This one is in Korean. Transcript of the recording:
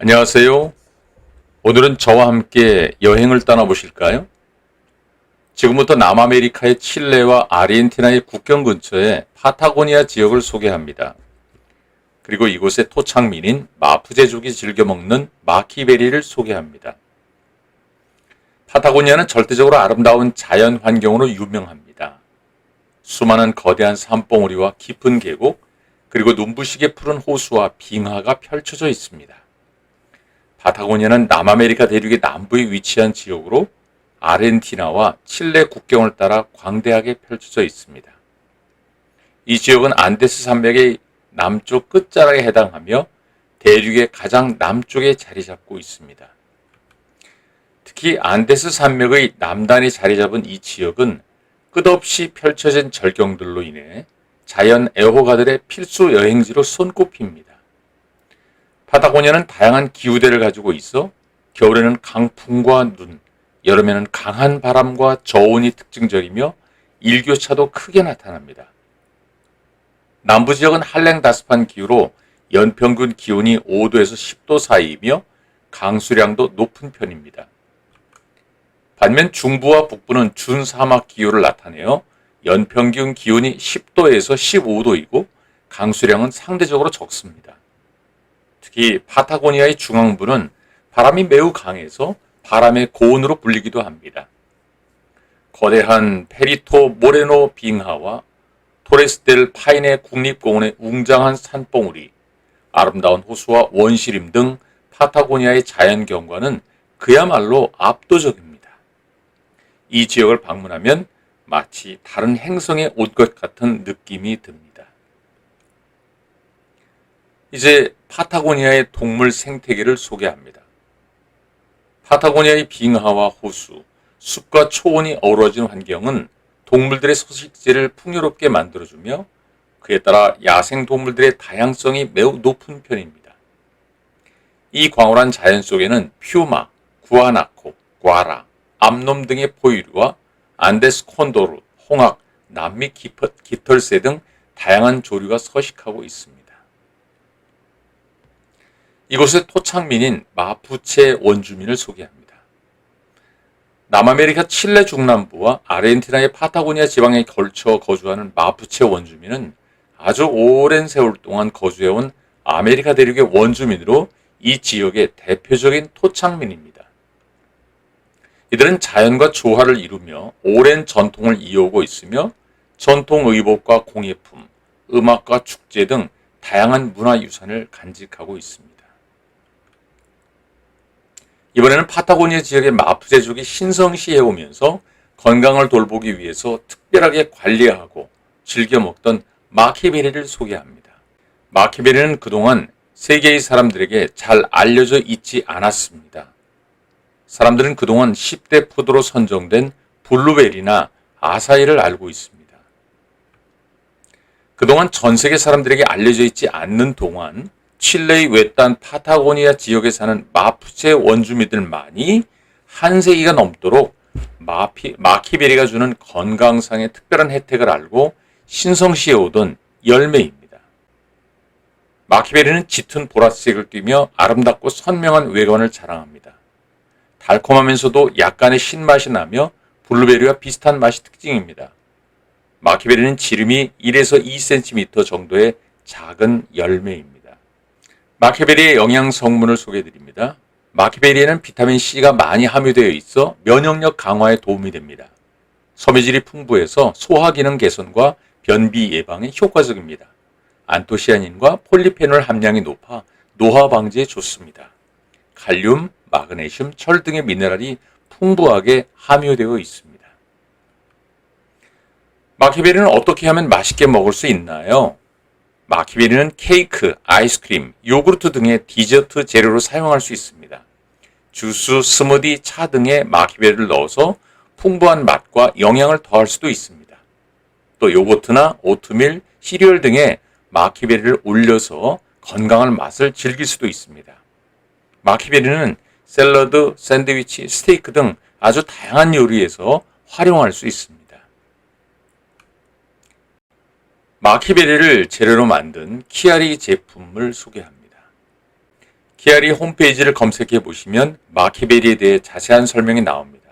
안녕하세요. 오늘은 저와 함께 여행을 떠나보실까요? 지금부터 남아메리카의 칠레와 아르헨티나의 국경 근처의 파타고니아 지역을 소개합니다. 그리고 이곳의 토착민인 마푸제족이 즐겨 먹는 마키베리를 소개합니다. 파타고니아는 절대적으로 아름다운 자연 환경으로 유명합니다. 수많은 거대한 산봉우리와 깊은 계곡, 그리고 눈부시게 푸른 호수와 빙하가 펼쳐져 있습니다. 파타고니아는 남아메리카 대륙의 남부에 위치한 지역으로 아르헨티나와 칠레 국경을 따라 광대하게 펼쳐져 있습니다. 이 지역은 안데스 산맥의 남쪽 끝자락에 해당하며 대륙의 가장 남쪽에 자리 잡고 있습니다. 특히 안데스 산맥의 남단에 자리 잡은 이 지역은 끝없이 펼쳐진 절경들로 인해 자연 애호가들의 필수 여행지로 손꼽힙니다. 파타고니아는 다양한 기후대를 가지고 있어 겨울에는 강풍과 눈, 여름에는 강한 바람과 저온이 특징적이며 일교차도 크게 나타납니다. 남부 지역은 한랭다습한 기후로 연평균 기온이 5도에서 10도 사이이며 강수량도 높은 편입니다. 반면 중부와 북부는 준사막 기후를 나타내어 연평균 기온이 10도에서 15도이고 강수량은 상대적으로 적습니다. 특히 파타고니아의 중앙부는 바람이 매우 강해서 바람의 고온으로 불리기도 합니다. 거대한 페리토 모레노 빙하와 토레스델 파이네 국립공원의 웅장한 산봉우리, 아름다운 호수와 원시림 등 파타고니아의 자연 경관은 그야말로 압도적입니다. 이 지역을 방문하면 마치 다른 행성에 온 것 같은 느낌이 듭니다. 이제 파타고니아의 동물 생태계를 소개합니다. 파타고니아의 빙하와 호수, 숲과 초원이 어우러진 환경은 동물들의 서식지를 풍요롭게 만들어주며 그에 따라 야생 동물들의 다양성이 매우 높은 편입니다. 이 광활한 자연 속에는 퓨마, 구아나코, 과라, 암놈 등의 포유류와 안데스 콘도르, 홍학, 남미 깃털새 등 다양한 조류가 서식하고 있습니다. 이곳의 토착민인 마푸체 원주민을 소개합니다. 남아메리카 칠레 중남부와 아르헨티나의 파타고니아 지방에 걸쳐 거주하는 마푸체 원주민은 아주 오랜 세월 동안 거주해온 아메리카 대륙의 원주민으로 이 지역의 대표적인 토착민입니다. 이들은 자연과 조화를 이루며 오랜 전통을 이어오고 있으며 전통 의복과 공예품, 음악과 축제 등 다양한 문화유산을 간직하고 있습니다. 이번에는 파타고니아 지역의 마푸제족이 신성시에 오면서 건강을 돌보기 위해서 특별하게 관리하고 즐겨 먹던 마키베리를 소개합니다. 마키베리는 그동안 세계의 사람들에게 잘 알려져 있지 않았습니다. 사람들은 그동안 10대 푸드로 선정된 블루베리나 아사이를 알고 있습니다. 그동안 전 세계 사람들에게 알려져 있지 않는 동안 칠레의 외딴 파타고니아 지역에 사는 마푸체 원주민들만이 한 세기가 넘도록 마피, 마키베리가 주는 건강상의 특별한 혜택을 알고 신성시에 오던 열매입니다. 마키베리는 짙은 보라색을 띠며 아름답고 선명한 외관을 자랑합니다. 달콤하면서도 약간의 신맛이 나며 블루베리와 비슷한 맛이 특징입니다. 마키베리는 지름이 1에서 2cm 정도의 작은 열매입니다. 마키베리의 영양 성분을 소개해 드립니다. 마키베리에는 비타민 C가 많이 함유되어 있어 면역력 강화에 도움이 됩니다. 섬유질이 풍부해서 소화 기능 개선과 변비 예방에 효과적입니다. 안토시아닌과 폴리페놀 함량이 높아 노화 방지에 좋습니다. 칼륨, 마그네슘, 철 등의 미네랄이 풍부하게 함유되어 있습니다. 마키베리는 어떻게 하면 맛있게 먹을 수 있나요? 마키베리는 케이크, 아이스크림, 요구르트 등의 디저트 재료로 사용할 수 있습니다. 주스, 스무디, 차 등에 마키베리를 넣어서 풍부한 맛과 영양을 더할 수도 있습니다. 또 요거트나 오트밀, 시리얼 등에 마키베리를 올려서 건강한 맛을 즐길 수도 있습니다. 마키베리는 샐러드, 샌드위치, 스테이크 등 아주 다양한 요리에서 활용할 수 있습니다. 마키베리를 재료로 만든 키아리 제품을 소개합니다. 키아리 홈페이지를 검색해 보시면 마키베리에 대해 자세한 설명이 나옵니다.